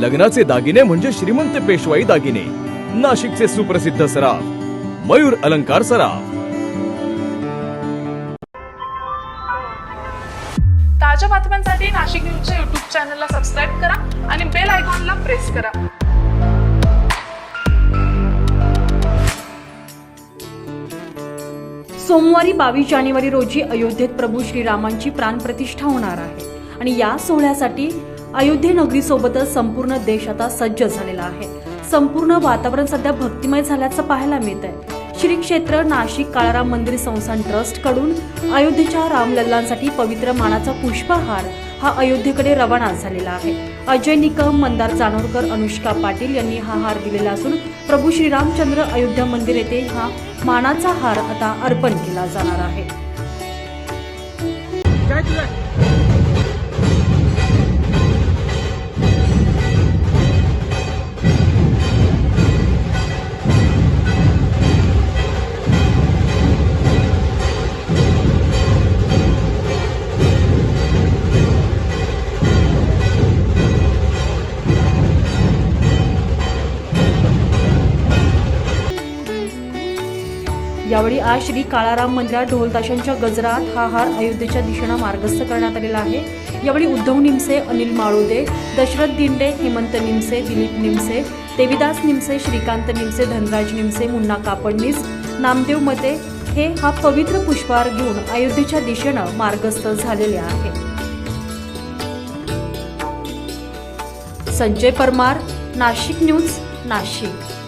लग्नाचे दागिने म्हणजे श्रीमंत पेशवाई दागिने. नाशिकचे सुप्रसिद्ध सराफ. मयूर अलंकार सराफ. ताज्या बातम्यांसाठी नाशिक न्यूजच्या युट्यूब चॅनलला सबस्क्राईब करा आणि बेल आयकॉनला प्रेस करा. सोमवारी बावीस जानेवारी रोजी अयोध्येत प्रभू श्रीरामांची प्राणप्रतिष्ठा होणार आहे. आणि या सोहळ्यासाठी अयोध्ये नगरीसोबतच संपूर्ण देश आता सज्ज झालेला आहे. संपूर्ण वातावरण सध्या भक्तिमय झाल्याचं पाहायला मिळत आहे श्री क्षेत्र नाशिक काळाराम मंदिर संस्थान ट्रस्टकडून अयोध्येच्या रामलल्लांसाठी पवित्र मानाचा पुष्पहार हा अयोध्येकडे रवाना झालेला आहे. अजय निकम मंदार जानोरकर अनुष्का पाटील यांनी हा हार दिलेला असून प्रभू श्रीरामचंद्र अयोध्या मंदिर येथे हा मानाचा हार आता अर्पण केला जाणार आहे. यावेळी आज श्री काळाराम मंदिरात ढोलताशांच्या गजरात हा हार अयोध्येच्या दिशेनं मार्गस्थ करण्यात आलेला आहे. यावेळी उद्धव निमसे अनिल माळुदे दशरथ दिंडे हेमंत निमसे दिलीप निमसे देविदास निमसे श्रीकांत निमसे धनराज निमसे मुन्ना कापडनीस नामदेव मते हे हा पवित्र पुष्पहार घेऊन अयोध्येच्या दिशेनं मार्गस्थ झालेले आहे. संजय परमार नाशिक न्यूज नाशिक.